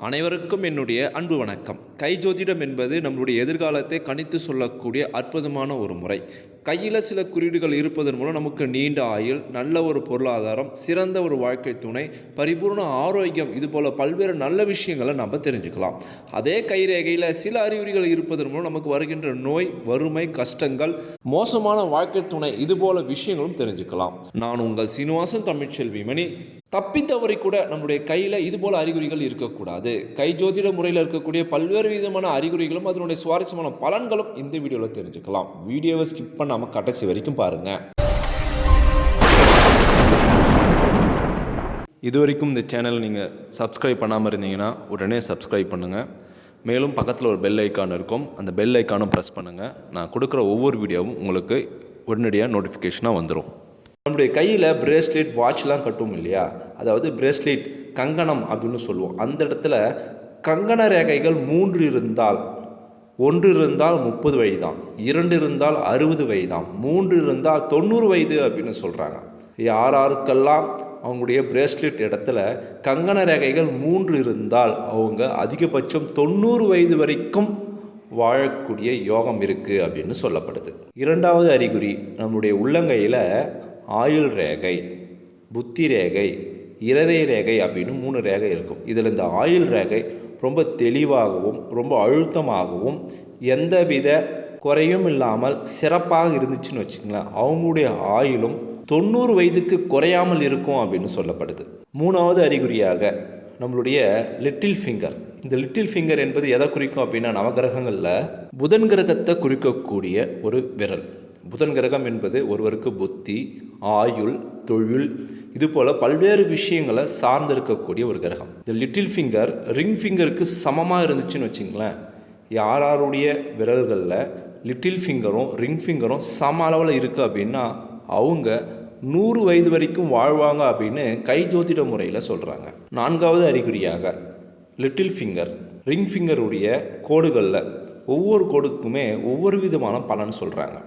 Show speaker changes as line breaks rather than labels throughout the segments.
அனைவருக்கும் என்னுடைய அன்பு வணக்கம். கை ஜோதிடம் என்பது நம்முடைய எதிர்காலத்தை கணித்து சொல்லக்கூடிய அற்புதமான ஒரு முறை. கையில் சில குறியீடுகள் இருப்பதன் மூலம் நமக்கு நீண்ட ஆயுள் நல்ல ஒரு பொருளாதாரம் சிறந்த ஒரு வாழ்க்கை துணை பரிபூர்ண ஆரோக்கியம் இது போல் பல்வேறு நல்ல விஷயங்களை நம்ம தெரிஞ்சுக்கலாம். அதே கைரேகையில் சில அறிகுறிகள் இருப்பதன் மூலம் நமக்கு வருகின்ற நோய் வறுமை கஷ்டங்கள் மோசமான வாழ்க்கை துணை இது போல விஷயங்களும் தெரிஞ்சுக்கலாம். நான் உங்கள் சீனிவாசன் தமிழ்ச்செல்வி மணி. தப்பி தவறி கூட நம்முடைய கையில் இதுபோல் அறிகுறிகள் இருக்கக்கூடாது. கை ஜோதிட முறையில் இருக்கக்கூடிய பல்வேறு விதமான அறிகுறிகளும் அதனுடைய சுவாரஸ்யமான பலன்களும் இந்த வீடியோவில் தெரிஞ்சுக்கலாம். வீடியோவை ஸ்கிப் பண்ணாமல் கடைசி வரைக்கும் பாருங்கள் இது வரைக்கும் இந்த சேனல் நீங்கள் சப்ஸ்கிரைப் பண்ணாமல் இருந்தீங்கன்னா உடனே சப்ஸ்கிரைப் பண்ணுங்கள் மேலும் பக்கத்தில் ஒரு பெல் ஐக்கான் இருக்கும். அந்த பெல் ஐக்கானும் ப்ரெஸ் பண்ணுங்கள் நான் கொடுக்குற ஒவ்வொரு வீடியோவும் உங்களுக்கு உடனடியாக நோட்டிஃபிகேஷனாக வந்துடும் நம்முடைய கையில் பிரேஸ்லெட் வாட்ச்லாம் கட்டுவோம் இல்லையா? அதாவது பிரேஸ்லெட் கங்கணம் அப்படின்னு சொல்லுவோம். அந்த இடத்துல கங்கண ரேகைகள் மூன்று இருந்தால் ஒன்று இருந்தால் முப்பது வயது தான் இரண்டு இருந்தால் அறுபது வயது தான் மூன்று இருந்தால் தொண்ணூறு வயது அப்படின்னு சொல்கிறாங்க யாராருக்கெல்லாம் அவங்களுடைய பிரேஸ்லெட் இடத்துல கங்கண ரேகைகள் மூன்று இருந்தால் அவங்க அதிகபட்சம் தொண்ணூறு வயது வரைக்கும் வாழக்கூடிய யோகம் இருக்குது அப்படின்னு சொல்லப்படுது. இரண்டாவது அறிகுறி நம்முடைய உள்ளங்கையில் ஆயுள் ரேகை புத்தி ரேகை இருதய ரேகை அப்படின்னு மூணு ரேகை இருக்கும். இதில் இந்த ஆயுள் ரேகை ரொம்ப தெளிவாகவும் ரொம்ப அழுத்தமாகவும் எந்தவித குறையும் இல்லாமல் சிறப்பாக இருந்துச்சுன்னு வச்சுங்களேன் அவங்களுடைய ஆயுளும் தொண்ணூறு வயதுக்கு குறையாமல் இருக்கும் அப்படின்னு சொல்லப்படுது. மூணாவது அறிகுறியாக நம்மளுடைய லிட்டில் ஃபிங்கர் இந்த லிட்டில் ஃபிங்கர் என்பது எதை குறிக்கும் அப்படின்னா நவகிரகங்களில் புதன் கிரகத்தை குறிக்கக்கூடிய ஒரு விரல். புதன் கிரகம் என்பது ஒருவருக்கு புத்தி ஆயுள் தொழில் இதுபோல் பல்வேறு விஷயங்களை சார்ந்திருக்கக்கூடிய ஒரு கிரகம். இந்த லிட்டில் ஃபிங்கர் ரிங் ஃபிங்கருக்கு சமமாக இருந்துச்சுன்னு வச்சிங்களேன் யார் யாருடைய விரல்களில் லிட்டில் ஃபிங்கரும் ரிங் ஃபிங்கரும் சம அளவில் இருக்குது அப்படின்னா அவங்க நூறு வயது வரைக்கும் வாழ்வாங்க அப்படின்னு கை ஜோதிட முறையில் சொல்கிறாங்க நான்காவது அறிகுறியாக லிட்டில் ஃபிங்கர் ரிங் ஃபிங்கருடைய கோடுகளில் ஒவ்வொரு கோடுக்குமே ஒவ்வொரு விதமான பலன் சொல்கிறாங்க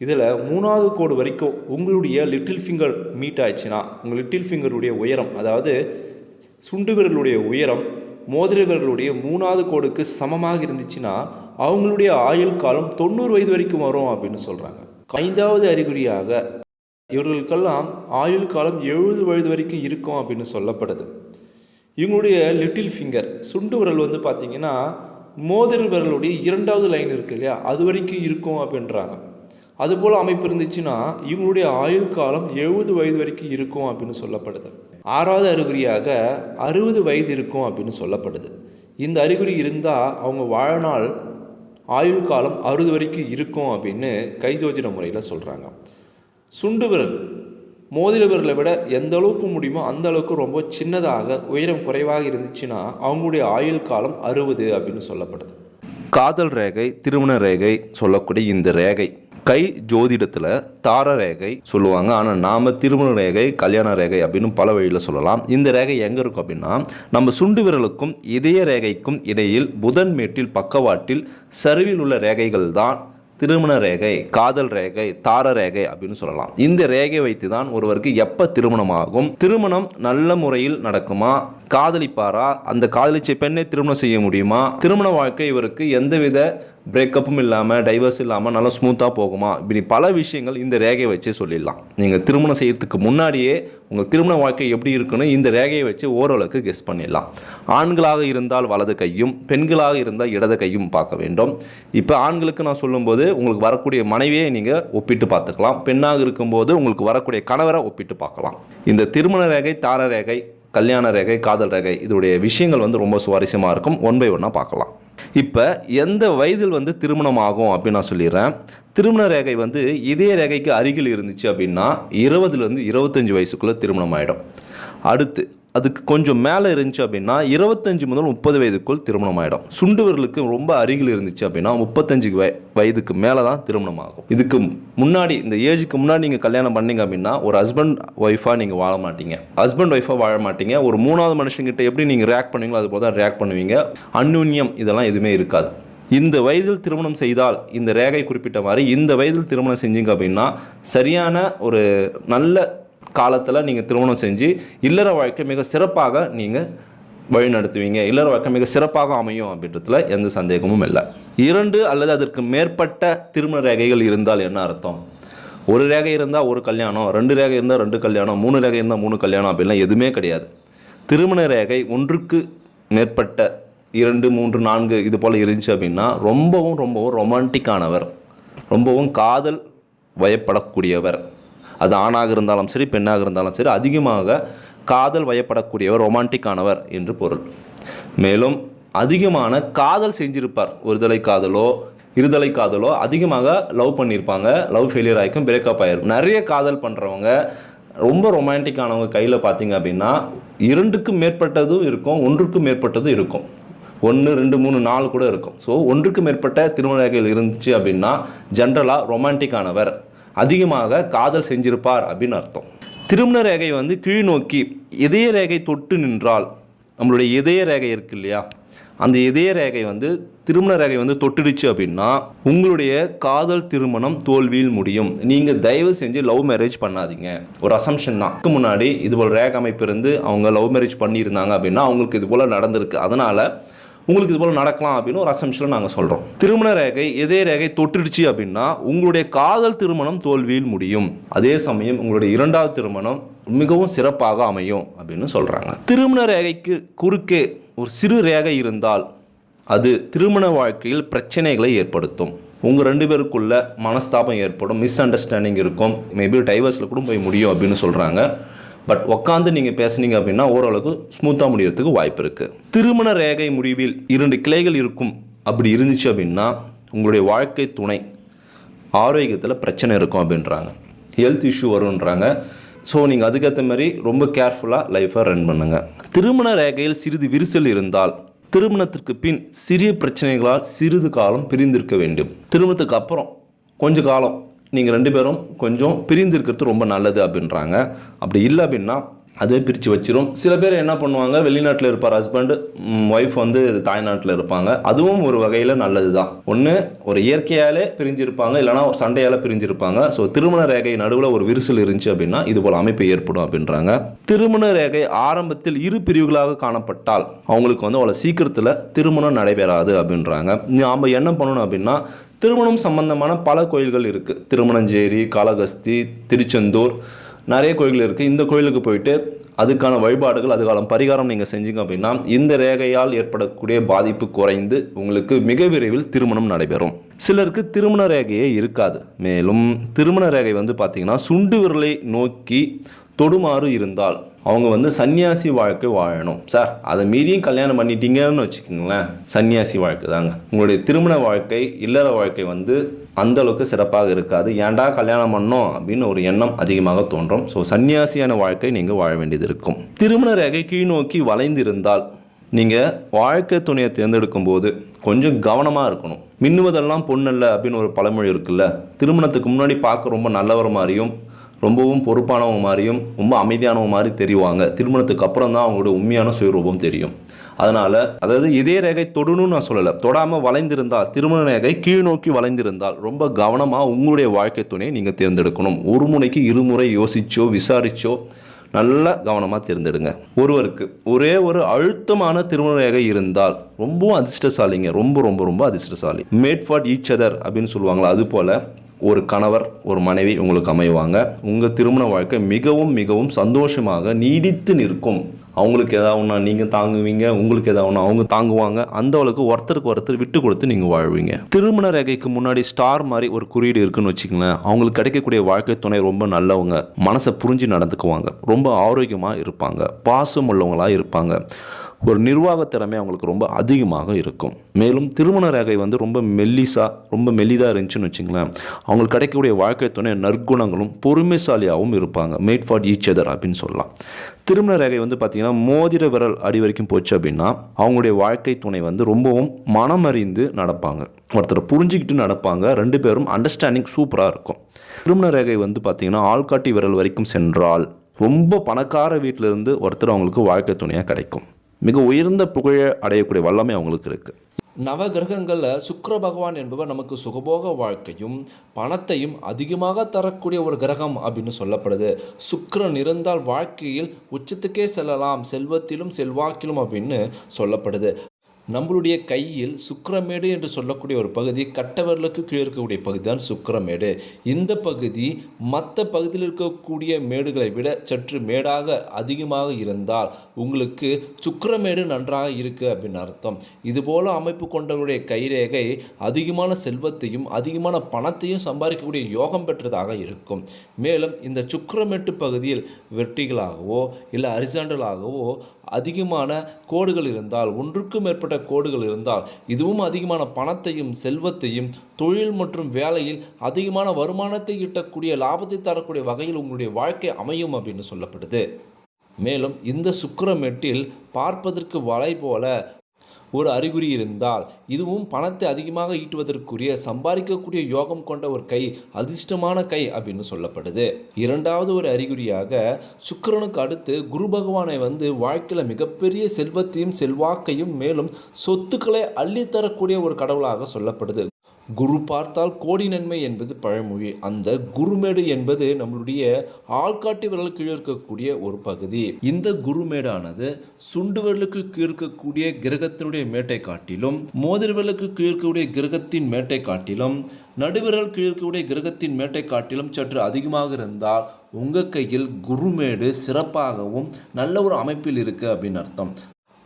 இதில் மூணாவது கோடு வரைக்கும் உங்களுடைய லிட்டில் ஃபிங்கர் மீட் ஆயிடுச்சுன்னா உங்கள் லிட்டில் ஃபிங்கருடைய உயரம் அதாவது சுண்டு விரலுடைய உயரம் மோதிர விரலுடைய மூணாவது கோடுக்கு சமமாக இருந்துச்சுன்னா அவங்களுடைய ஆயுள் காலம் தொண்ணூறு வயது வரைக்கும் வரும் அப்படின்னு சொல்கிறாங்க ஐந்தாவது அறிகுறியாக இவர்களுக்கெல்லாம் ஆயுள் காலம் எழுபது வயது வரைக்கும் இருக்கும் அப்படின்னு சொல்லப்படுது. இவங்களுடைய லிட்டில் ஃபிங்கர் சுண்டு விரல் வந்து பார்த்திங்கன்னா மோதிர விரலுடைய இரண்டாவது லைன் இருக்கு இல்லையா அது வரைக்கும் இருக்கும் அப்படின்றாங்க. அதுபோல் அமைப்பு இருந்துச்சுன்னா இவங்களுடைய ஆயுள் காலம் எழுபது வயது வரைக்கும் இருக்கும் அப்படின்னு சொல்லப்படுது. ஆறாவது அறிகுறியாக அறுபது வயது இருக்கும் அப்படின்னு சொல்லப்படுது. இந்த அறிகுறி இருந்தால் அவங்க வாழ்நாள் ஆயுள் காலம் அறுபது வரைக்கும் இருக்கும் அப்படின்னு கைஜோஜின முறையில் சொல்கிறாங்க சுண்டு விரல் மோதிர விரலை விட எந்த அளவுக்கு முடியுமோ அந்த அளவுக்கு ரொம்ப சின்னதாக உயரம் குறைவாக இருந்துச்சுன்னா அவங்களுடைய ஆயுள் காலம் அறுபது அப்படின்னு சொல்லப்படுது. காதல் ரேகை திருமண ரேகை சொல்லக்கூடிய இந்த ரேகை கை ஜோதிடத்தில் தார ரேகை சொல்லுவாங்க. ஆனால் நாம் திருமண ரேகை கல்யாண ரேகை அப்படின்னு பல வழியில் சொல்லலாம். இந்த ரேகை எங்கே இருக்கும் அப்படின்னா நம்ம சுண்டு விரலுக்கும் இதய ரேகைக்கும் இடையில் புதன் மேட்டில் பக்கவாட்டில் சரிவில் உள்ள ரேகைகள் தான் திருமண ரேகை காதல் ரேகை தார ரேகை அப்படின்னு சொல்லலாம். இந்த ரேகை வைத்து தான் ஒருவருக்கு எப்போ திருமணமாகும்? திருமணம் நல்ல முறையில் நடக்குமா? காதலிப்பாரா? அந்த காதலிச்ச பெண்ணை திருமணம் செய்ய முடியுமா? திருமண வாழ்க்கை இவருக்கு எந்தவித பிரேக்கப்பும் இல்லாமல் டைவர்ஸ் இல்லாமல் நல்லா ஸ்மூத்தாக போகுமா? இப்படி பல விஷயங்கள் இந்த ரேகையை வச்சே சொல்லிடலாம். நீங்கள் திருமணம் செய்கிறதுக்கு முன்னாடியே உங்கள் திருமண வாழ்க்கை எப்படி இருக்குன்னு இந்த ரேகையை வச்சு ஓரளவுக்கு கெஸ் பண்ணிடலாம். ஆண்களாக இருந்தால் வலது கையும் பெண்களாக இருந்தால் இடது கையும் பார்க்க வேண்டும். இப்போ ஆண்களுக்கு நான் சொல்லும்போது உங்களுக்கு வரக்கூடிய மனைவியை நீங்கள் ஒப்பிட்டு பார்த்துக்கலாம். பெண்ணாக இருக்கும்போது உங்களுக்கு வரக்கூடிய கணவரை ஒப்பிட்டு பார்க்கலாம். இந்த திருமண ரேகை தார ரேகை கல்யாண ரேகை காதல் ரேகை இதோடைய விஷயங்கள் வந்து ரொம்ப சுவாரஸ்யமாக இருக்கும். ஒன் பை ஒன்னாக பார்க்கலாம். இப்போ எந்த வயதில் வந்து திருமணம் ஆகும் அப்படின்னு நான் சொல்லிடுறேன். திருமண ரேகை வந்து இதய ரேகைக்கு அருகில் இருந்துச்சு அப்படின்னா இருபதுலேருந்து இருபத்தஞ்சி வயசுக்குள்ளே திருமணம் ஆகிடும் அடுத்து அதுக்கு கொஞ்சம் மேலே இருந்துச்சு அப்படின்னா இருபத்தஞ்சி முதல் முப்பது வயதுக்குள் திருமணம் ஆகிடும் சுண்டு விரலுக்கு ரொம்ப அருகில் இருந்துச்சு அப்படின்னா முப்பத்தஞ்சு வய வயதுக்கு மேலே தான் திருமணம் ஆகும் இதுக்கு முன்னாடி இந்த ஏஜுக்கு முன்னாடி நீங்கள் கல்யாணம் பண்ணீங்க அப்படின்னா ஒரு ஹஸ்பண்ட் ஒய்ஃபாக நீங்கள் வாழ மாட்டீங்க. ஹஸ்பண்ட் ஒய்ஃபாக வாழ மாட்டீங்க. ஒரு மூணாவது மனுஷங்கிட்ட எப்படி நீங்கள் ரியாக்ட் பண்ணுவீங்களோ அது போல் தான் ரியாக்ட் பண்ணுவீங்க. அந்யுன்யம் இதெல்லாம் எதுவுமே இருக்காது. இந்த வயதில் திருமணம் செய்தால் இந்த ரேகை குறிப்பிட்ட மாதிரி இந்த வயதில் திருமணம் செஞ்சீங்க அப்படின்னா சரியான ஒரு நல்ல காலத்தில் நீங்கள் திருமணம் செஞ்சு இல்லற வாழ்க்கை மிக சிறப்பாக நீங்கள் வழிநடத்துவீங்க. இல்லற வாழ்க்கை மிக சிறப்பாக அமையும் அப்படின்றதுல எந்த சந்தேகமும் இல்லை. இரண்டு அல்லது அதற்கு மேற்பட்ட திருமண ரேகைகள் இருந்தால் என்ன அர்த்தம்? ஒரு ரேகை இருந்தால் ஒரு கல்யாணம் ரெண்டு ரேகை இருந்தால் ரெண்டு கல்யாணம் மூணு ரேகை இருந்தால் மூணு கல்யாணம் அப்படிலாம் எதுவுமே கிடையாது. திருமண ரேகை ஒன்றுக்கு மேற்பட்ட இரண்டு மூன்று நான்கு இது போல் இருந்துச்சு அப்படின்னா ரொம்பவும் ரொம்பவும் ரொமான்டிக்கானவர் ரொம்பவும் காதல் வயப்படக்கூடியவர். அது ஆணாக இருந்தாலும் சரி பெண்ணாக இருந்தாலும் சரி அதிகமாக காதல் வயப்படக்கூடியவர் ரொமான்டிக்கானவர் என்று பொருள். மேலும் அதிகமான காதல் செஞ்சிருப்பார். ஒருதலை காதலோ இருதலை காதலோ அதிகமாக லவ் பண்ணியிருப்பாங்க லவ் ஃபெயிலியர் ஆகிக்கும் பிரேக்கப் ஆகிருக்கும் நிறைய காதல் பண்ணுறவங்க ரொம்ப ரொமான்டிக்கானவங்க கையில் பார்த்தீங்க அப்படின்னா இரண்டுக்கும் மேற்பட்டதும் இருக்கும் ஒன்றுக்கும் மேற்பட்டதும் இருக்கும். ஒன்று ரெண்டு மூணு நாலு கூட இருக்கும். ஸோ ஒன்றுக்கு மேற்பட்ட திருமண இருந்துச்சு அப்படின்னா ஜென்ரலாக ரொமான்டிக்கானவர் அதிகமாக காதல் செஞ்சிருப்பார் அப்படின்னு அர்த்தம். திருமண ரேகை வந்து கீழ் நோக்கி இதய ரேகை தொட்டு நின்றால் நம்மளுடைய இதய ரேகை இருக்கு இல்லையா? அந்த இதய ரேகை வந்து திருமண ரேகை வந்து தொட்டுடுச்சு அப்படின்னா உங்களுடைய காதல் திருமணம் தோல்வியில் முடியும். நீங்கள் தயவு செஞ்சு லவ் மேரேஜ் பண்ணாதீங்க. ஒரு அசம்ஷன் தான். முன்னாடி இது போல் ரேக அமைப்பு இருந்து அவங்க லவ் மேரேஜ் பண்ணியிருந்தாங்க அப்படின்னா அவங்களுக்கு இது போல் நடந்திருக்கு. அதனால் உங்களுக்கு இது போல் நடக்கலாம் அப்படின்னு ஒரு அசம்ஷனில் நாங்கள் சொல்கிறோம் திருமண ரேகை இதே ரேகை தொட்டுடுச்சு அப்படின்னா உங்களுடைய காதல் திருமணம் தோல்வியில் முடியும். அதே சமயம் உங்களுடைய இரண்டாவது திருமணம் மிகவும் சிறப்பாக அமையும் அப்படின்னு சொல்கிறாங்க திருமண ரேகைக்கு குறுக்கே ஒரு சிறு ரேகை இருந்தால் அது திருமண வாழ்க்கையில் பிரச்சனைகளை ஏற்படுத்தும். உங்கள் ரெண்டு பேருக்குள்ள மனஸ்தாபம் ஏற்படும் மிஸ் அண்டர்ஸ்டாண்டிங் இருக்கும். மேபி டைவர்ஸில் கூட போய் முடியும் அப்படின்னு சொல்கிறாங்க பட் உட்காந்து நீங்கள் பேசுனீங்க அப்படின்னா ஓரளவுக்கு ஸ்மூத்தாக முடியறதுக்கு வாய்ப்பு இருக்குது திருமண ரேகை முடிவில் இரண்டு கிளைகள் இருக்கும். அப்படி இருந்துச்சு அப்படின்னா உங்களுடைய வாழ்க்கை துணை ஆரோக்கியத்தில் பிரச்சனை இருக்கும் அப்படின்றாங்க. Health issue வரும்ன்றாங்க. ஸோ நீங்கள் அதுக்கேற்ற மாதிரி ரொம்ப கேர்ஃபுல்லாக லைஃப்பை ரன் பண்ணுங்கள் திருமண ரேகையில் சிறிது விரிசல் இருந்தால் திருமணத்திற்கு பின் சிறிய பிரச்சனைகளால் சிறிது காலம் பிரிந்திருக்க வேண்டும். திருமணத்துக்கு அப்புறம் கொஞ்ச காலம் நீங்கள் ரெண்டு பேரும் கொஞ்சம் பிரிந்து இருக்கிறது ரொம்ப நல்லது அப்படின்றாங்க. அப்படி இல்லை அப்படின்னா அதே பிரித்து வச்சிரும். சில பேர் என்ன பண்ணுவாங்க வெளிநாட்டில் இருப்பார் ஹஸ்பண்ட் ஒய்ஃப் வந்து தாய்நாட்டில் இருப்பாங்க. அதுவும் ஒரு வகையில் நல்லது தான் ஒன்று ஒரு இயற்கையாலே பிரிஞ்சிருப்பாங்க இல்லைனா ஒரு சண்டையால் பிரிஞ்சிருப்பாங்க. ஸோ திருமண ரேகை நடுவில் ஒரு விரிசல் இருந்துச்சு அப்படின்னா இது போல் அமைப்பு ஏற்படும் அப்படின்றாங்க. திருமண ரேகை ஆரம்பத்தில் இரு பிரிவுகளாக காணப்பட்டால் அவங்களுக்கு வந்து அவ்வளோ சீக்கிரத்தில் திருமணம் நடைபெறாது அப்படின்றாங்க. நாம் என்ன பண்ணணும் அப்படின்னா திருமணம் சம்பந்தமான பல கோயில்கள் இருக்குது திருமணஞ்சேரி காளகஸ்தி திருச்செந்தூர் நிறைய கோயில்கள் இருக்குது இந்த கோயிலுக்கு போயிட்டு அதுக்கான வழிபாடுகள் அதுக்கான பரிகாரம் நீங்கள் செஞ்சீங்க அப்படின்னா இந்த ரேகையால் ஏற்படக்கூடிய பாதிப்பு குறைந்து உங்களுக்கு மிக விரைவில் திருமணம் நடைபெறும். சிலருக்கு திருமண ரேகையே இருக்காது. மேலும் திருமண ரேகை வந்து பார்த்திங்கன்னா சுண்டு விரலை நோக்கி தொடுமாறு இருந்தால் அவங்க வந்து சன்னியாசி வாழ்க்கை வாழணும். சார் அதை மீறியும் கல்யாணம் பண்ணிட்டீங்கன்னு வச்சுக்கோங்களேன். சன்னியாசி வாழ்க்கை தாங்க. உங்களுடைய திருமண வாழ்க்கை இல்லற வாழ்க்கை வந்து அந்த அளவுக்கு சிறப்பாக இருக்காது. ஏன்டா கல்யாணம் பண்ணோம் அப்படின்னு ஒரு எண்ணம் அதிகமாக தோன்றும். ஸோ சன்னியாசியான வாழ்க்கை நீங்கள் வாழ வேண்டியது இருக்கும். திருமண ரேகை கீழ்நோக்கி வளைந்திருந்தால் நீங்கள் வாழ்க்கை துணையை தேர்ந்தெடுக்கும் போது கொஞ்சம் கவனமாக இருக்கணும். மின்னுவதெல்லாம் பொண்ணல்ல அப்படின்னு ஒரு பழமொழி இருக்குல்ல. திருமணத்துக்கு முன்னாடி பார்க்க ரொம்ப நல்லவர் மாதிரியும் ரொம்பவும் பொறுப்பானவங்க மாதிரியும் ரொம்ப அமைதியானவங்க மாதிரி தெரிவாங்க. திருமணத்துக்கு அப்புறம் தான் அவங்களோட உண்மையான சுயரூபம் தெரியும். அதனால் அதாவது இதே ரேகை தொடணும்னு நான் சொல்லலை. தொடாமல் வளைந்திருந்தால் திருமண ரேகை கீழ் நோக்கி வளைந்திருந்தால் ரொம்ப கவனமாக உங்களுடைய வாழ்க்கை துணையை நீங்கள் தேர்ந்தெடுக்கணும். ஒரு முறைக்கு இருமுறை யோசிச்சோ விசாரிச்சோ நல்லா கவனமாக தேர்ந்தெடுங்க. ஒருவருக்கு ஒரே ஒரு அழுத்தமான திருமண ரேகை இருந்தால் ரொம்பவும் அதிர்ஷ்டசாலிங்க. ரொம்ப ரொம்ப ரொம்ப அதிர்ஷ்டசாலி. மேட் ஃபார் ஈச் அதர் அப்படின்னு சொல்லுவாங்களா அது போல் ஒரு கணவர் ஒரு மனைவி உங்களுக்கு அமைவாங்க. உங்கள் திருமண வாழ்க்கை மிகவும் மிகவும் சந்தோஷமாக நீடித்து நிற்கும். அவங்களுக்கு ஏதாவதுனா நீங்கள் தாங்குவீங்க உங்களுக்கு ஏதாவதுனா அவங்க தாங்குவாங்க அந்த அளவுக்கு ஒருத்தருக்கு ஒருத்தர் விட்டு கொடுத்து நீங்கள் வாழ்வீங்க. திருமண ரேகைக்கு முன்னாடி ஸ்டார் மாதிரி ஒரு குறியீடு இருக்குன்னு வச்சுக்கங்களேன் அவங்களுக்கு கிடைக்கக்கூடிய வாழ்க்கை துணை ரொம்ப நல்லவங்க. மனசை புரிஞ்சு நடந்துக்குவாங்க. ரொம்ப ஆரோக்கியமாக இருப்பாங்க. பாசம் உள்ளவங்களாக இருப்பாங்க. ஒரு நிர்வாக திறமை அவங்களுக்கு ரொம்ப அதிகமாக இருக்கும். மேலும் திருமண ரேகை வந்து ரொம்ப மெல்லிசா ரொம்ப மெல்லிதாக இருந்துச்சுன்னு வச்சுங்களேன். அவங்களுக்கு கிடைக்கக்கூடிய வாழ்க்கை துணை நற்குணங்களும் பொறுமைசாலியாகவும் இருப்பாங்க. மேட் ஃபார் ஈச் அதர் அப்படின்னு சொல்லலாம். திருமண ரேகை வந்து பார்த்திங்கன்னா மோதிர விரல் அடி வரைக்கும் போச்சு அப்படின்னா அவங்களுடைய வாழ்க்கை துணை வந்து ரொம்பவும் மனமறிந்து நடப்பாங்க. ஒருத்தரை புரிஞ்சுக்கிட்டு நடப்பாங்க. ரெண்டு பேரும் அண்டர்ஸ்டாண்டிங் சூப்பராக இருக்கும். திருமண ரேகை வந்து பார்த்திங்கன்னா ஆள்காட்டி விரல் வரைக்கும் சென்றால் ரொம்ப பணக்கார வீட்டிலேருந்து ஒருத்தர் அவங்களுக்கு வாழ்க்கை துணையாக கிடைக்கும். மிக உயர்ந்த புகழ அடையக்கூடிய வல்லமை அவங்களுக்கு இருக்குது நவகிரகங்களில் சுக்கர பகவான் என்பவர் நமக்கு சுகபோக வாழ்க்கையும் பணத்தையும் அதிகமாக தரக்கூடிய ஒரு கிரகம் அப்படின்னு சொல்லப்படுது. சுக்கரன் இருந்தால் வாழ்க்கையில் உச்சத்துக்கே செல்லலாம் செல்வத்திலும் செல்வாக்கிலும் அப்படின்னு சொல்லப்படுது. நம்மளுடைய கையில் சுக்கரமேடு என்று சொல்லக்கூடிய ஒரு பகுதி கட்டவர்களுக்கு கீழே இருக்கக்கூடிய பகுதி தான் சுக்கரமேடு. இந்த பகுதி மற்ற பகுதியில் இருக்கக்கூடிய மேடுகளை விட சற்று மேடாக அதிகமாக இருந்தால் உங்களுக்கு சுக்கரமேடு நன்றாக இருக்குது அப்படின்னு அர்த்தம். இதுபோல அமைப்பு கொண்டவருடைய கைரேகை அதிகமான செல்வத்தையும் அதிகமான பணத்தையும் சம்பாதிக்கக்கூடிய யோகம் பெற்றதாக இருக்கும். மேலும் இந்த சுக்கரமேட்டு பகுதியில் வெட்டிகளாகவோ இல்லை அரிசாண்டலாகவோ அதிகமான கோடுகள் இருந்தால் ஒன்றுக்கும் மேற்பட்ட கோடுகள் இருந்தால் இதுவும் அதிகமான பணத்தையும் செல்வத்தையும் தொழில் மற்றும் வேலையில் அதிகமான வருமானத்தை ஈட்டக்கூடிய லாபத்தை தரக்கூடிய வகையில் உங்களுடைய வாழ்க்கை அமையும் அப்படின்னு சொல்லப்படுது. மேலும் இந்த சுக்கிரமேட்டில் பார்ப்பதற்கு வலை போல ஒரு அறிகுறி இருந்தால் இதுவும் பணத்தை அதிகமாக ஈட்டுவதற்குரிய சம்பாதிக்கக்கூடிய யோகம் கொண்ட ஒரு கை அதிர்ஷ்டமான கை அப்படின்னு சொல்லப்படுது. இரண்டாவது ஒரு அறிகுறியாக சுக்கிரனுக்கு அடுத்து குரு பகவானை வந்து வாழ்க்கையில் மிகப்பெரிய செல்வத்தையும் செல்வாக்கையும் மேலும் சொத்துக்களை அள்ளித்தரக்கூடிய ஒரு கடவுளாக சொல்லப்படுது. குரு பார்த்தால் கோடி நன்மை என்பது பழமொழி. அந்த குருமேடு என்பது நம்மளுடைய ஆள்காட்டி விரல் கீழ் இருக்கக்கூடிய ஒரு பகுதி. இந்த குருமேடானது சுண்டு விரலுக்கு கீழ் இருக்கக்கூடிய கிரகத்தினுடைய மேட்டை காட்டிலும் மோதிர விரலுக்கு கீழ் இருக்கக்கூடிய கிரகத்தின் மேட்டை காட்டிலும் நடுவிரல் கீழ் இருக்கக்கூடிய கிரகத்தின் மேட்டை காட்டிலும் சற்று அதிகமாக இருந்தால் உங்கள் கையில் குருமேடு சிறப்பாகவும் நல்ல ஒரு அமைப்பில் இருக்குது அப்படின்னு அர்த்தம்.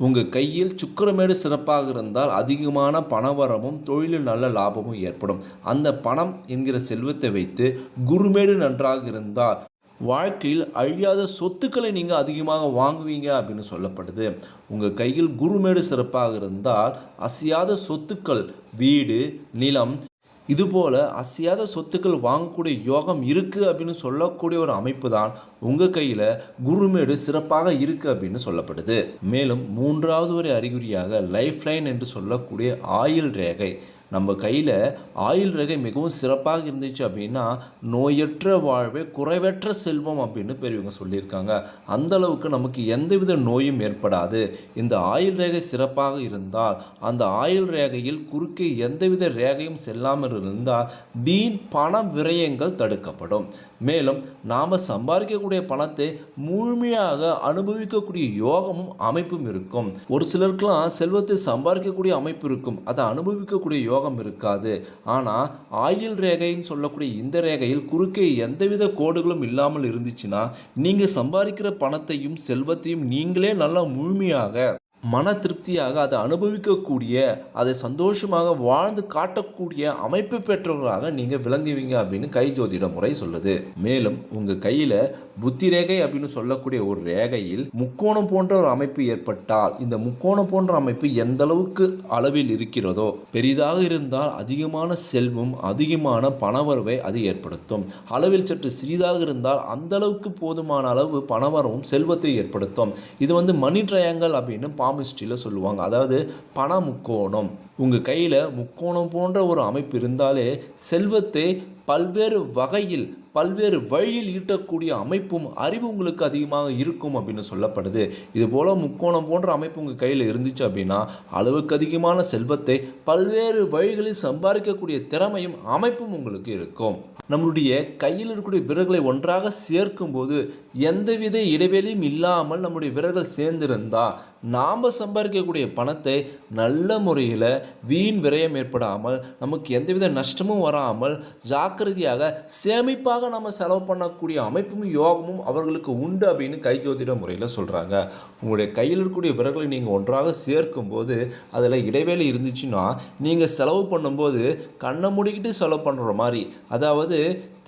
உங்கள் கையில் சுக்கிரமேடு சிறப்பாக இருந்தால் அதிகமான பணவரமும் தொழிலில் நல்ல லாபமும் ஏற்படும். அந்த பணம் என்கிற செல்வத்தை வைத்து குருமேடு நன்றாக இருந்தால் வாழ்க்கையில் அழியாத சொத்துக்களை நீங்கள் அதிகமாக வாங்குவீங்க அப்படின்னு சொல்லப்படுது. உங்கள் கையில் குருமேடு சிறப்பாக இருந்தால் அசையாத சொத்துக்கள் வீடு நிலம் இதுபோல் அசையாத சொத்துக்கள் வாங்கக்கூடிய யோகம் இருக்குது அப்படின்னு சொல்லக்கூடிய ஒரு அமைப்பு தான் உங்கள் கையில் குருமேடு சிறப்பாக இருக்குது அப்படின்னு சொல்லப்படுது. மேலும் மூன்றாவது ஒரு அறிகுறியாக லைஃப் லைன் என்று சொல்லக்கூடிய ஆயில் ரேகை. நம்ம கையில் ஆயுள் ரேகை மிகவும் சிறப்பாக இருந்துச்சு அப்படின்னா நோயற்ற வாழ்வே குறைவற்ற செல்வம் அப்படின்னு பெரியவங்க சொல்லியிருக்காங்க. அந்த அளவுக்கு நமக்கு எந்தவித நோயும் ஏற்படாது. இந்த ஆயுள் ரேகை சிறப்பாக இருந்தால் அந்த ஆயுள் ரேகையில் குறுக்கே எந்தவித ரேகையும் செல்லாமல் இருந்தால் வீண் பண விரயங்கள் தடுக்கப்படும். மேலும் நாம் சம்பாதிக்கக்கூடிய பணத்தை முழுமையாக அனுபவிக்கக்கூடிய யோகமும் அமைப்பும் இருக்கும். ஒரு சிலருக்கெல்லாம் செல்வத்தை சம்பாதிக்கக்கூடிய அமைப்பு இருக்கும். அதை அனுபவிக்கக்கூடிய யோகம் இருக்காது. ஆனால் ஆயுள் ரேகைன்னு சொல்லக்கூடிய இந்த ரேகையில் குறுக்கே எந்தவித கோடுகளும் இல்லாமல் இருந்துச்சுன்னா நீங்கள் சம்பாதிக்கிற பணத்தையும் செல்வத்தையும் நீங்களே நல்லா முழுமையாக மன திருப்தியாக அதை அனுபவிக்கக்கூடிய அதை சந்தோஷமாக வாழ்ந்து காட்டக்கூடிய அமைப்பு பெற்றவர்களாக நீங்கள் விளங்குவீங்க அப்படின்னு கை ஜோதிட முறை சொல்லுது. மேலும் உங்கள் கையில் புத்தி ரேகை அப்படின்னு சொல்லக்கூடிய ஒரு ரேகையில் முக்கோணம் போன்ற ஒரு அமைப்பு ஏற்பட்டால் இந்த முக்கோணம் போன்ற அமைப்பு எந்த அளவுக்கு அளவில் இருக்கிறதோ பெரிதாக இருந்தால் அதிகமான செல்வம் அதிகமான பணவரவை அது ஏற்படுத்தும். அளவில் சற்று சிறிதாக இருந்தால் அந்த அளவுக்கு போதுமான அளவு பணவரவும் செல்வத்தை ஏற்படுத்தும். இது வந்து மணி ட்ரையாங்கல் அப்படின்னு பாமிஸ்ட்ரியில் சொல்லுவாங்க. அதாவது பண முக்கோணம் உங்கள் கையில் முக்கோணம் போன்ற ஒரு அமைப்பு இருந்தாலே செல்வத்தை பல்வேறு வகையில் பல்வேறு வழியில் ஈட்டக்கூடிய அமைப்பும் அறிவு உங்களுக்கு அதிகமாக இருக்கும் அப்படின்னு சொல்லப்படுது. இது போல் முக்கோணம் போன்ற அமைப்பு உங்கள் கையில் இருந்துச்சு அப்படின்னா அளவுக்கு அதிகமான செல்வத்தை பல்வேறு வழிகளில் சம்பாதிக்கக்கூடிய திறமையும் அமைப்பும் உங்களுக்கு இருக்கும். நம்மளுடைய கையில் இருக்கக்கூடிய விரல்களை ஒன்றாக சேர்க்கும்போது எந்தவித இடைவெளியும் இல்லாமல் நம்முடைய விரல்கள் சேர்ந்திருந்தால் நாம் சம்பாதிக்கக்கூடிய பணத்தை நல்ல முறையில் வீண் விரயம் ஏற்படாமல் நமக்கு எந்தவித நஷ்டமும் வராமல் ஜாக்கிரதையாக சேமிப்பாக நம்ம செலவு பண்ணக்கூடிய அமைப்பும் யோகமும் அவர்களுக்கு உண்டு அப்படின்னு கை ஜோதிட முறையில் சொல்கிறாங்க உங்களுடைய கையில் இருக்கக்கூடிய விரல்களை நீங்கள் ஒன்றாக சேர்க்கும்போது அதில் இடைவேளை இருந்துச்சுன்னா நீங்கள் செலவு பண்ணும்போது கண்ணை மூடிக்கிட்டு செலவு பண்ணுற மாதிரி அதாவது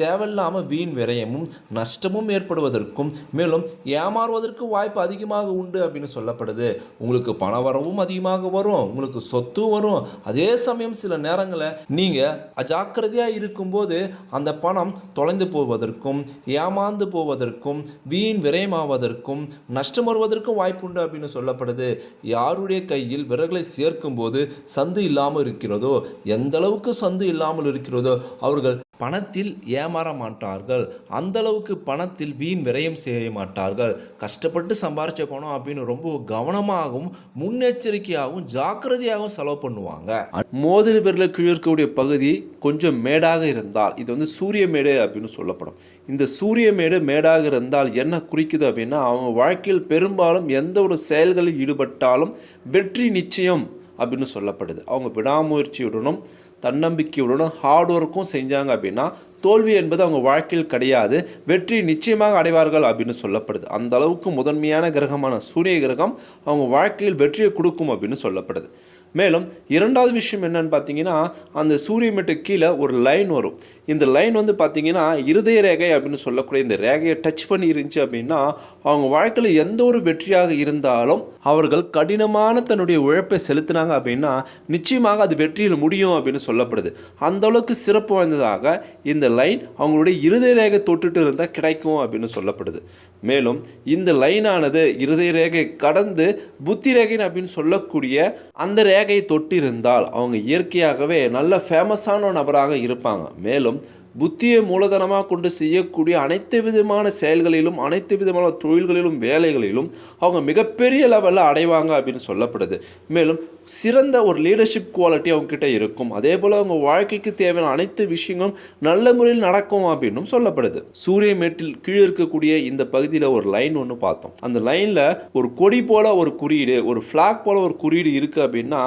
தேவையில்லாமல் வீண் விரயமும் நஷ்டமும் ஏற்படுவதற்கும் மேலும் ஏமாறுவதற்கு வாய்ப்பு அதிகமாக உண்டு அப்படின்னு சொல்லப்படுது. உங்களுக்கு பண வரவும் அதிகமாக வரும் உங்களுக்கு சொத்தும் வரும். அதே சமயம் சில நேரங்களில் நீங்கள் அஜாக்கிரதையாக இருக்கும்போது அந்த பணம் தொலைந்து போவதற்கும் ஏமாந்து போவதற்கும் வீண் விரயமாவதற்கும் நஷ்டம் வருவதற்கும் வாய்ப்புண்டு அப்படின்னு சொல்லப்படுது. யாருடைய கையில் விரல்களை சேர்க்கும்போது சந்து இல்லாமல் இருக்கிறதோ எந்த அளவுக்கு சந்து இல்லாமல் இருக்கிறதோ அவர்கள்
பணத்தில் ஏமாற மாட்டார்கள். அந்தளவுக்கு பணத்தில் வீண் விரயம் செய்ய மாட்டார்கள். கஷ்டப்பட்டு சம்பாரிச்ச பணம் அப்படின்னு ரொம்ப கவனமாகவும் முன்னெச்சரிக்கையாகவும் ஜாக்கிரதையாகவும் செலவு பண்ணுவாங்க.
மோதிர விரல கீழே இருக்கக்கூடிய பகுதி கொஞ்சம் மேடாக இருந்தால் இது வந்து சூரிய மேடு அப்படின்னு சொல்லப்படும். இந்த சூரிய மேடு மேடாக இருந்தால் என்ன குறிக்குது அப்படின்னா அவங்க வாழ்க்கையில் பெரும்பாலும் எந்த ஒரு செயல்களில் ஈடுபட்டாலும் வெற்றி நிச்சயம் அப்படின்னு சொல்லப்படுது. அவங்க விடாமுயற்சியுடனும் தன்னம்பிக்கையுடனும் ஹார்ட் ஒர்க்கும் செஞ்சாங்க அப்படின்னா தோல்வி என்பது அவங்க வாழ்க்கையில் கிடையாது. வெற்றி நிச்சயமாக அடைவார்கள் அப்படின்னு சொல்லப்படுது. அந்த அளவுக்கு முதன்மையான கிரகமான சூரிய கிரகம் அவங்க வாழ்க்கையில் வெற்றியை கொடுக்கும் அப்படின்னு சொல்லப்படுது. மேலும் இரண்டாவது விஷயம் என்னன்னு பார்த்தீங்கன்னா அந்த சூரியமிட்டு கீழே ஒரு லைன் வரும். இந்த லைன் வந்து பார்த்தீங்கன்னா இருதய ரேகை அப்படின்னு சொல்லக்கூடிய இந்த ரேகையை டச் பண்ணி இருந்துச்சு அப்படின்னா அவங்க வாழ்க்கையில் எந்த ஒரு வெற்றியாக இருந்தாலும் அவர்கள் கடினமான தன்னுடைய உழைப்பை செலுத்தினாங்க அப்படின்னா நிச்சயமாக அது வெற்றியில் முடியும் அப்படின்னு சொல்லப்படுது. அந்த அளவுக்கு சிறப்பு வாய்ந்ததாக இந்த லைன் அவங்களுடைய இருதய ரேகை தொட்டுட்டு இருந்தால் கிடைக்கும் அப்படின்னு சொல்லப்படுது. மேலும் இந்த லைனானது இருதய ரேகை கடந்து புத்தி ரேகை அப்படின்னு சொல்லக்கூடிய அந்த ரேகை ரேகையை தொட்டிருந்தால் அவங்க இயற்கையாகவே நல்ல ஃபேமஸான நபராக இருப்பாங்க. மேலும் புத்தியை மூலதனமாக கொண்டு செய்யக்கூடிய அனைத்து விதமான செயல்களிலும் அனைத்து விதமான தொழில்களிலும் வேலைகளிலும் அவங்க மிகப்பெரிய லெவலில் அடைவாங்க அப்படின்னு சொல்லப்படுது. மேலும் சிறந்த ஒரு லீடர்ஷிப் குவாலிட்டி அவங்கக்கிட்ட இருக்கும். அதே போல் அவங்க வாழ்க்கைக்கு தேவையான அனைத்து விஷயங்களும் நல்ல முறையில் நடக்கும் அப்படின்னும் சொல்லப்படுது. சூரிய மேட்டில் கீழே இருக்கக்கூடிய இந்த பகுதியில் ஒரு லைன் ஒன்று பார்த்தோம். அந்த லைனில் ஒரு கொடி போல ஒரு குறியீடு ஒரு ஃப்ளாக் போல் ஒரு குறியீடு இருக்குது அப்படின்னா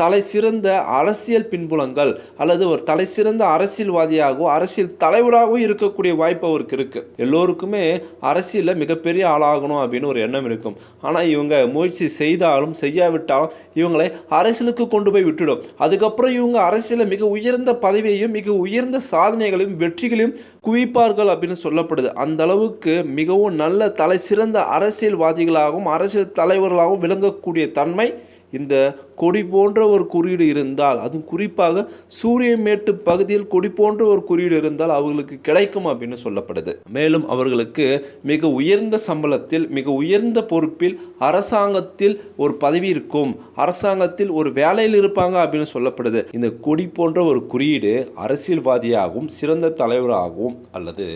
தலை சிறந்த அரசியல் பின்புலங்கள் அல்லது ஒரு தலை சிறந்த அரசியல்வாதியாகவோ அரசியல் தலைவராகவும் இருக்கக்கூடிய வாய்ப்பு அவருக்கு இருக்குது எல்லோருக்குமே அரசியலில் மிகப்பெரிய ஆளாகணும் அப்படின்னு ஒரு எண்ணம் இருக்கும். ஆனால் இவங்க முயற்சி செய்தாலும் செய்யாவிட்டாலும் இவங்களை அரசியலுக்கு கொண்டு போய் விட்டுடும். அதுக்கப்புறம் இவங்க அரசியலில் மிக உயர்ந்த பதவியையும் மிக உயர்ந்த சாதனைகளையும் வெற்றிகளையும் குவிப்பார்கள் அப்படின்னு சொல்லப்படுது. அந்த அளவுக்கு மிகவும் நல்ல தலை சிறந்த அரசியல்வாதிகளாகவும் அரசியல் தலைவர்களாகவும் விளங்கக்கூடிய தன்மை இந்த கொடி போன்ற ஒரு குறியீடு இருந்தால் அதுவும் குறிப்பாக சூரிய மேட்டு பகுதியில் கொடி போன்ற ஒரு குறியீடு இருந்தால் அவர்களுக்கு கிடைக்கும் அப்படின்னு சொல்லப்படுது. மேலும் அவர்களுக்கு மிக உயர்ந்த சம்பளத்தில் மிக உயர்ந்த பொறுப்பில் அரசாங்கத்தில் ஒரு பதவி இருக்கும். அரசாங்கத்தில் ஒரு வேலையில் இருப்பாங்க அப்படின்னு சொல்லப்படுது. இந்த கொடி போன்ற ஒரு குறியீடு அரசியல்வாதியாகவும் சிறந்த தலைவராகவும் அல்லது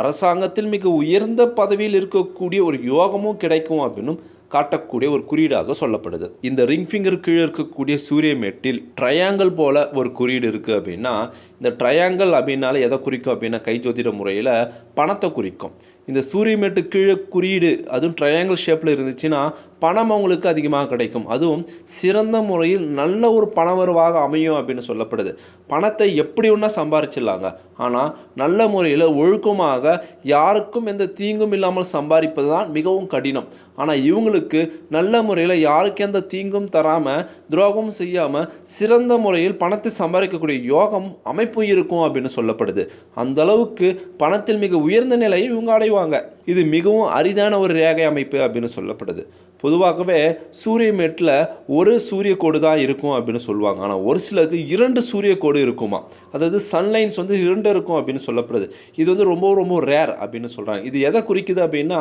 அரசாங்கத்தில் மிக உயர்ந்த பதவியில் இருக்கக்கூடிய ஒரு யோகமும் கிடைக்கும் அப்படின்னும் காட்டக்கூடிய ஒரு குறியீடாக சொல்லப்படுது. இந்த ரிங் ஃபிங்கர் கீழே இருக்கக்கூடிய சூரிய மேட்டில் ட்ரையாங்கிள் போல ஒரு குறியீடு இருக்குது அப்படின்னா இந்த ட்ரையாங்கிள் அப்படின்னால எதை குறிக்கும் அப்படின்னா கைஜோதிட முறையில் பணத்தை குறிக்கும். இந்த சூரியமேட்டு கீழே குறியீடு அதுவும் ட்ரையாங்கிள் ஷேப்பில் இருந்துச்சுன்னா பணம் அவங்களுக்கு அதிகமாக கிடைக்கும். அதுவும் சிறந்த முறையில் நல்ல ஒரு பணவரவாக அமையும் அப்படின்னு சொல்லப்படுது. பணத்தை எப்படி ஒன்றா சம்பாரிச்சிடலாங்க? ஆனால் நல்ல முறையில் ஒழுக்கமாக யாருக்கும் எந்த தீங்கும் இல்லாமல் சம்பாதிப்பது தான் மிகவும் கடினம். ஆனால் இவங்களுக்கு நல்ல முறையில் யாருக்கு எந்த தீங்கும் தராமல் துரோகமும் செய்யாமல் சிறந்த முறையில் பணத்தை சம்பாதிக்கக்கூடிய யோகம் அமைப்பு இருக்கும் அப்படின்னு சொல்லப்படுது. அந்த அளவுக்கு பணத்தில் மிக உயர்ந்த நிலையை இவங்க செய்வாங்க இது மிகவும் அரிதான ஒரு ரேகை அமைப்பு அப்படின்னு சொல்லப்படுது. பொதுவாகவே சூரிய மேட்டில் ஒரு சூரிய கோடு தான் இருக்கும் அப்படின்னு சொல்லுவாங்க. ஆனால் ஒரு சிலருக்கு இரண்டு சூரிய கோடு இருக்குமா? அதாவது சன்லைன்ஸ் வந்து இரண்டு இருக்கும் அப்படின்னு சொல்லப்படுது. இது வந்து ரொம்ப ரொம்ப ரேர் அப்படின்னு சொல்கிறாங்க இது எதை குறிக்குது அப்படின்னா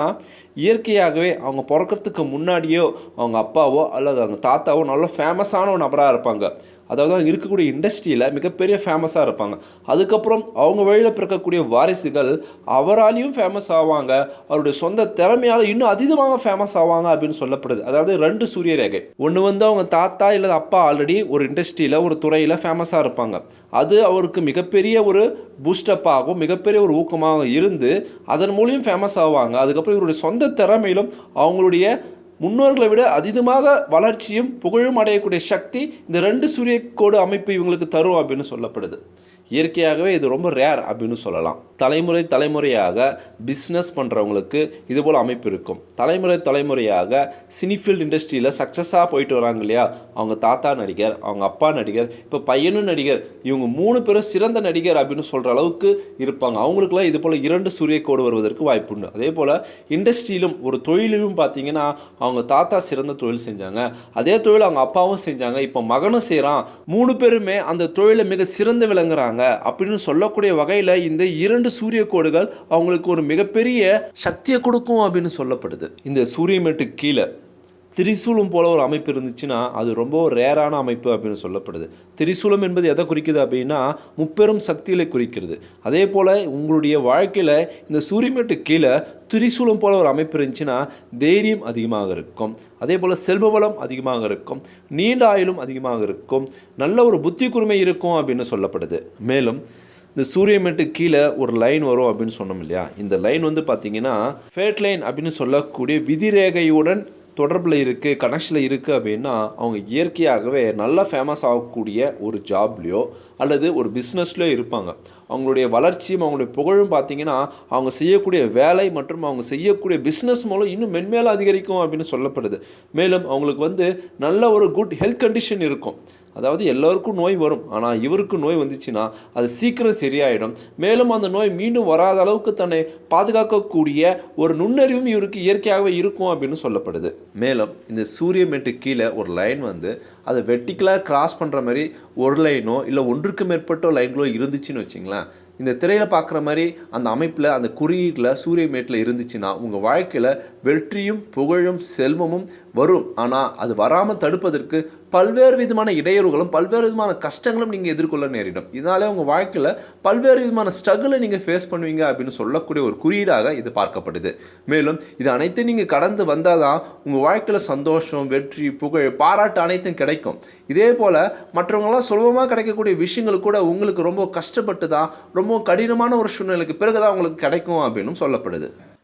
இயற்கையாகவே அவங்க பிறக்கிறதுக்கு முன்னாடியோ அவங்க அப்பாவோ அல்லது அவங்க தாத்தாவோ நல்ல ஃபேமஸான ஒரு நபராக இருப்பாங்க. அதாவது அவங்க இருக்கக்கூடிய இண்டஸ்ட்ரியில் மிகப்பெரிய ஃபேமஸாக இருப்பாங்க. அதுக்கப்புறம் அவங்க வழியில் பிறக்கக்கூடிய வாரிசுகள் அவராலையும் ஃபேமஸ் ஆவாங்க. அவருடைய சொந்த திறமையால் இன்னும் அதிகமாக ஃபேமஸ் ஆவாங்க அப்படின்னு சொல்லப்படுது. அதாவது ரெண்டு சூரிய ரேகை. ஒன்று வந்து அவங்க தாத்தா இல்லை அப்பா ஆல்ரெடி ஒரு இண்டஸ்ட்ரியில் ஒரு துறையில் ஃபேமஸாக இருப்பாங்க. அது அவருக்கு மிகப்பெரிய ஒரு பூஸ்டப்பாகவும் ஆகும் மிகப்பெரிய ஒரு ஊக்கமாக இருந்து அதன் மூலியம் ஃபேமஸ் ஆவாங்க. அதுக்கப்புறம் இவருடைய சொந்த திறமையிலும் அவங்களுடைய முன்னோர்களை விட அதிகமாக வளர்ச்சியும் புகழும் அடையக்கூடிய சக்தி இந்த ரெண்டு சூரிய கோடு அமைப்பு இவங்களுக்கு தரும் அப்படின்னு சொல்லப்படுது. இயற்கையாகவே இது ரொம்ப ரேர் அப்படின்னு சொல்லலாம். தலைமுறை தலைமுறையாக பிஸ்னஸ் பண்ணுறவங்களுக்கு இது போல் அமைப்பு இருக்கும். தலைமுறை தலைமுறையாக சினிஃபீல்ட் இண்டஸ்ட்ரியில் சக்ஸஸாக போயிட்டு வராங்க இல்லையா? அவங்க தாத்தா நடிகர் அவங்க அப்பா நடிகர் இப்போ பையனும் நடிகர் இவங்க மூணு பேரும் சிறந்த நடிகர் அப்படின்னு சொல்கிற அளவுக்கு இருப்பாங்க. அவங்களுக்குலாம் இது போல் இரண்டு சூரிய கோடு வருவதற்கு வாய்ப்பு உண்டு. அதே போல் இண்டஸ்ட்ரியிலும் ஒரு தொழிலிலும் பார்த்தீங்கன்னா அவங்க தாத்தா சிறந்த தொழில் செஞ்சாங்க. அதே தொழில் அவங்க அப்பாவும் செஞ்சாங்க. இப்போ மகனும் செய்கிறான் மூணு பேருமே அந்த தொழிலை மிக சிறந்து விளங்குறாங்க. அப்படின்னு சொல்லக்கூடிய வகையில் இந்த இரண்டு சூரிய கோடுகள் அவங்களுக்கு ஒரு மிகப்பெரிய சக்தியை கொடுக்கும் அப்படின்னு சொல்லப்படுது. இந்த சூரியமேட்டு கீழே. திரிசூலம் போல ஒரு அமைப்பு இருந்துச்சுன்னா அது ரொம்ப ரேரான அமைப்பு அப்படின்னு சொல்லப்படுது. திரிசூலம் என்பது எதை குறிக்குது அப்படின்னா முப்பெரும் சக்திகளை குறிக்கிறது. அதே போல் உங்களுடைய வாழ்க்கையில் இந்த சூரியமேட்டு கீழே திரிசூலம் போல ஒரு அமைப்பு இருந்துச்சுன்னா தைரியம் அதிகமாக இருக்கும். அதே போல் செல்வ வளம் அதிகமாக இருக்கும். நீண்ட ஆயுளும் அதிகமாக இருக்கும். நல்ல ஒரு புத்தி கூர்மை இருக்கும் அப்படின்னு சொல்லப்படுது. மேலும் இந்த சூரியமேட்டு கீழே ஒரு லைன் வரும் அப்படின்னு சொன்னோம் இல்லையா? இந்த லைன் வந்து பார்த்தீங்கன்னா ஃபேட் லைன் அப்படின்னு சொல்லக்கூடிய விதிரேகையுடன் தொடர்பில் இருக்குது கனெக்ஷனில் இருக்குது அப்படின்னா அவங்க இயற்கையாகவே நல்லா ஃபேமஸ் ஆகக்கூடிய ஒரு ஜாப்லேயோ அல்லது ஒரு பிஸ்னஸ்லையோ இருப்பாங்க. அவங்களுடைய வளர்ச்சியும் அவங்களுடைய புகழும் பார்த்திங்கன்னா அவங்க செய்யக்கூடிய வேலை மற்றும் அவங்க செய்யக்கூடிய பிஸ்னஸ் மூலம் இன்னும் மென்மேலும் அதிகரிக்கும் அப்படின்னு சொல்லப்படுது. மேலும் அவங்களுக்கு வந்து நல்ல ஒரு குட் ஹெல்த் கண்டிஷன் இருக்கும். அதாவது எல்லோருக்கும் நோய் வரும். ஆனால் இவருக்கு நோய் வந்துச்சுன்னா அது சீக்கிரம் சரியாயிடும். மேலும் அந்த நோய் மீண்டும் வராத அளவுக்கு தன்னை பாதுகாக்கக்கூடிய ஒரு நுண்ணறிவும் இவருக்கு இயற்கையாகவே இருக்கும் அப்படின்னு சொல்லப்படுது. மேலும் இந்த சூரியமேட்டு கீழே ஒரு லைன் வந்து அதை வெட்டிக்கலாக கிராஸ் பண்ணுற மாதிரி ஒரு லைனோ இல்லை ஒன்றுக்கு மேற்பட்ட லைன்களோ இருந்துச்சுன்னு வச்சிங்களேன் இந்த திரையில் பார்க்குற மாதிரி அந்த அமைப்பில் அந்த குறியீட்டில் சூரியமேட்டில் இருந்துச்சுன்னா உங்கள் வாழ்க்கையில் வெற்றியும் புகழும் செல்வமும் வரும். ஆனால் அது வராமல் தடுப்பதற்கு பல்வேறு விதமான இடையூறுகளும் பல்வேறு விதமான கஷ்டங்களும் நீங்கள் எதிர்கொள்ள நேரிடும். இதனாலே உங்கள் வாழ்க்கையில் பல்வேறு விதமான ஸ்ட்ரகிளை நீங்கள் ஃபேஸ் பண்ணுவீங்க அப்படின்னு சொல்லக்கூடிய ஒரு குறியீடாக இது பார்க்கப்படுது. மேலும் இது அனைத்தையும் நீங்கள் கடந்து வந்தால் தான் உங்கள் வாழ்க்கையில் சந்தோஷம் வெற்றி புகழ் பாராட்டு அனைத்தும் கிடைக்கும். இதே போல் மற்றவங்களாம் சுலபமாக கிடைக்கக்கூடிய விஷயங்கள் கூட உங்களுக்கு ரொம்ப கஷ்டப்பட்டு தான் ரொம்ப கடினமான ஒரு சூழ்நிலைக்கு பிறகு தான் உங்களுக்கு கிடைக்கும் அப்படின்னு சொல்லப்படுது.